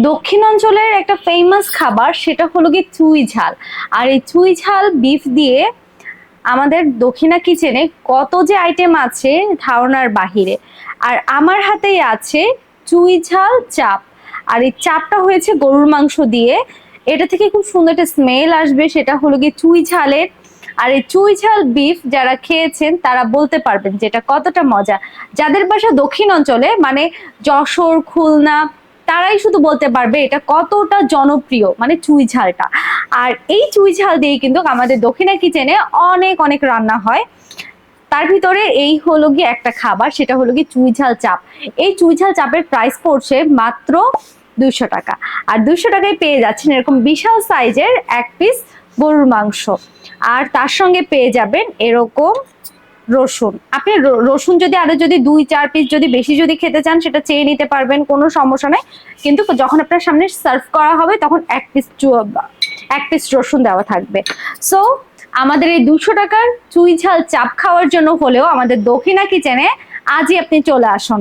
দক্ষিণাঞ্চলের একটা ফেমাস খাবার, সেটা হলো কি চুই ঝাল। আর এই চুই ঝাল বিফ দিয়ে আমাদের দক্ষিণা কিচেনে কত যে আইটেম আছে ধারণার বাহিরে। আর আমার হাতেই আছে চুই ঝাল চাপ। আর এই চাপটা হয়েছে গরুর মাংস দিয়ে। এটা থেকে খুব সুন্দর একটা স্মেল আসবে, সেটা হলো গিয়ে চুই ঝালের। আর এই চুই ঝাল বিফ যারা খেয়েছেন, তারা বলতে পারবেন যেটা কতটা মজা। যাদের বাসা দক্ষিণ অঞ্চলে মানে যশোর, খুলনা তারাই শুধু বলতে পারবে এটা কতটা জনপ্রিয় মানে চুই ঝালটা। আর এই চুই ঝাল দিয়ে কিন্তু আমাদের দক্ষিণা কিচেনে অনেক অনেক রান্না হয়। তার ভিতরে এই হলো গিয়ে একটা খাবার, সেটা হলো গিয়ে চুই ঝাল চাপ। এই চুই ঝাল চাপের প্রাইস পড়ছে মাত্র দুইশো টাকা। আর দুইশো টাকায় পেয়ে যাচ্ছেন এরকম বিশাল সাইজের এক পিস গরুর মাংস। আর তার সঙ্গে পেয়ে যাবেন এরকম রসুন। আপনি রসুন যদি আরও যদি দুই, চার পিস যদি বেশি যদি খেতে চান, সেটা চেয়ে নিতে পারবেন, কোনো সমস্যা নাই। কিন্তু যখন আপনার সামনে সার্ভ করা হবে, তখন এক পিস এক পিস রসুন দেওয়া থাকবে। সো আমাদের এই দুশো টাকার চুই ঝাল চাপ খাওয়ার জন্য হলেও আমাদের দক্ষিণা কিচেনে আজই আপনি চলে আসুন।